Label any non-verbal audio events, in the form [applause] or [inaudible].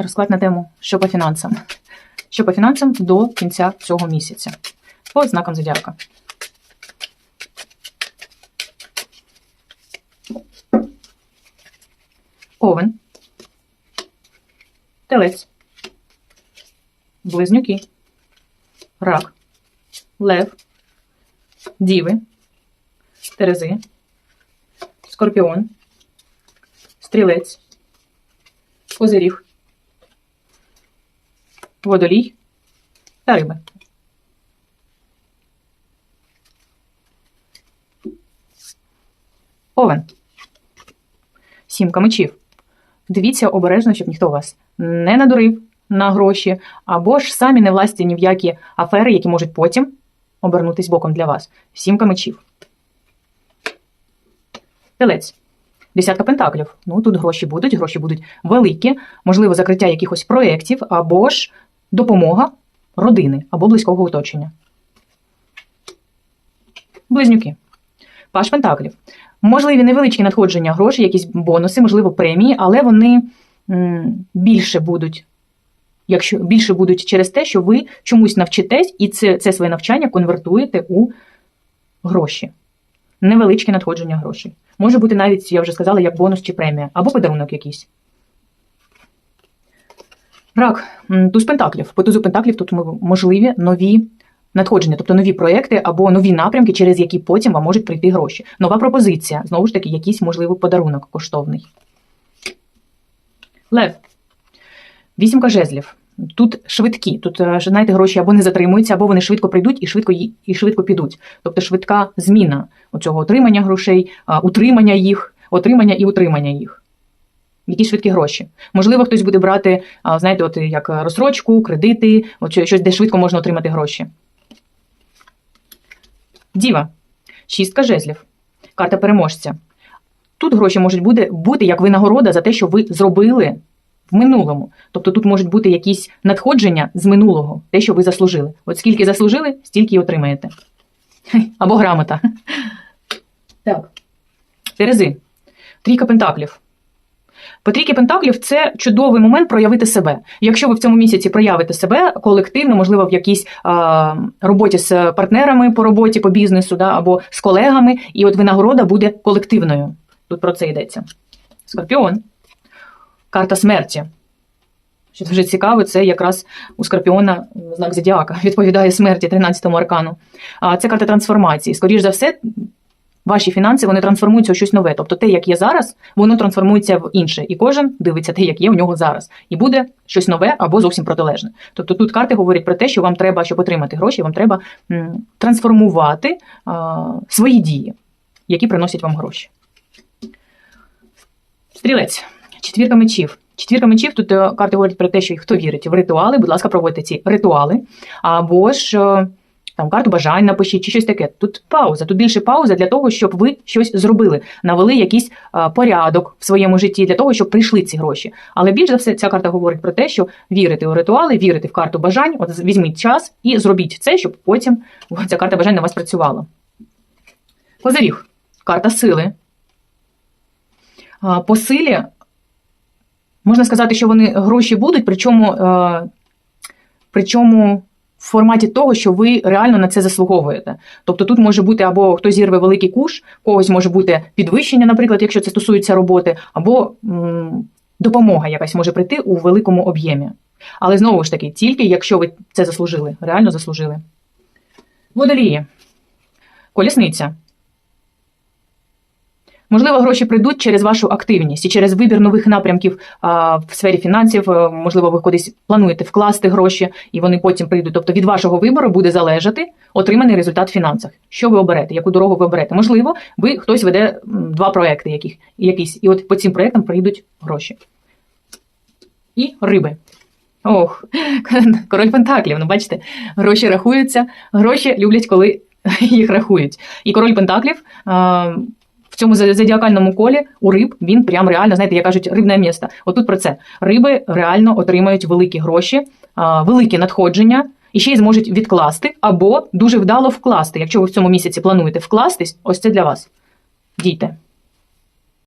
Розклад на тему, що по фінансам. [laughs] Що по фінансам до кінця цього місяця. По знакам зодіака. Овен. Телець. Близнюки. Рак. Лев. Діви. Терези. Скорпіон. Стрілець. Козиріг. Водолій та риби. Овен. Сімка мечів. Дивіться обережно, щоб ніхто вас не надурив на гроші, або ж самі не власті ні в які афери, які можуть потім обернутись боком для вас. Сімка мечів. Телець. Десятка пентаклів. Ну, тут гроші будуть, гроші будуть великі, можливо, закриття якихось проєктів, або ж допомога родини або близького оточення. Близнюки. Паш пентаклів. Можливі невеличкі надходження грошей, якісь бонуси, можливо, премії, але вони більше будуть. Якщо більше будуть через те, що ви чомусь навчитесь, і це, це своє навчання конвертуєте у гроші. Невеличке надходження грошей. Може бути навіть, я вже сказала, як бонус чи премія, або подарунок якийсь. Рак, туз пентаклів. По тузу пентаклів тут можливі нові надходження, тобто нові проекти або нові напрямки, через які потім вам можуть прийти гроші. Нова пропозиція, знову ж таки, якийсь можливий подарунок коштовний. Лев. Вісімка жезлів. Тут швидкі, тут, е, знаєте, гроші або не затримуються, або вони швидко прийдуть і швидко, і швидко підуть. Тобто швидка зміна цього отримання грошей, утримання їх, отримання і утримання їх. Які швидкі гроші. Можливо, хтось буде брати, знаєте, от як розсрочку, кредити, от щось, де швидко можна отримати гроші. Діва. Шістка жезлів. Карта переможця. Тут гроші можуть бути, бути як винагорода за те, що ви зробили в минулому. Тобто тут можуть бути якісь надходження з минулого, те, що ви заслужили. От скільки заслужили, стільки і отримаєте. Або грамота. Так. Терези. Трійка пентаклів. По трійки пентаклів це чудовий момент проявити себе. Якщо ви в цьому місяці проявите себе колективно, можливо, в якійсь а, роботі з партнерами по роботі, по бізнесу, да, або з колегами, і от винагорода буде колективною. Тут про це йдеться. Скорпіон. Карта смерті. Що дуже цікаво, це якраз у Скорпіона знак зодіака [laughs] відповідає смерті 13-му аркану. А це карта трансформації. Скоріш за все, ваші фінанси вони трансформуються у щось нове. Тобто те, як є зараз, воно трансформується в інше. І кожен дивиться те, як є у нього зараз. І буде щось нове або зовсім протилежне. Тобто тут карти говорять про те, що вам треба, щоб отримати гроші, вам треба трансформувати а, свої дії, які приносять вам гроші. Стрілець. Четвірка мечів. Четвірка мечів тут е, карти говорять про те, що хто вірить в ритуали, будь ласка, проводьте ці ритуали. Або ж е, там карту бажань напишіть чи щось таке. Тут пауза, тут більше пауза для того, щоб ви щось зробили, навели якийсь е, порядок в своєму житті для того, щоб прийшли ці гроші. Але більш за все, ця карта говорить про те, що вірити у ритуали, вірити в карту бажань. От візьміть час і зробіть це, щоб потім ця карта бажань на вас працювала. Козиріг. Карта сили. А, По силі можна сказати, що вони гроші будуть, причому, е, причому в форматі того, що ви реально на це заслуговуєте. Тобто тут може бути або хтось зірве великий куш, когось може бути підвищення, наприклад, якщо це стосується роботи, або м, допомога якась може прийти у великому об'ємі. Але знову ж таки, тільки якщо ви це заслужили, реально заслужили. Водолії. Колісниця. Можливо, гроші прийдуть через вашу активність і через вибір нових напрямків в сфері фінансів. Е, Можливо, ви кудись плануєте вкласти гроші, і вони потім прийдуть. Тобто від вашого вибору буде залежати отриманий результат в фінансах. Що ви оберете, яку дорогу ви оберете? Можливо, ви хтось веде два проекти, яких якісь, і от по цим проектам прийдуть гроші. І риби. Ох, [laughs] король Пентаклів. Ну, бачите, гроші рахуються, гроші люблять, коли [laughs] їх рахують. І король Пентаклів. Цьому зодіакальному колі у риб він прям реально, знаєте, як кажуть, рибне місто. Отут про це. Риби реально отримають великі гроші, великі надходження і ще й зможуть відкласти або дуже вдало вкласти. Якщо ви в цьому місяці плануєте вкластись, ось це для вас. Дійте.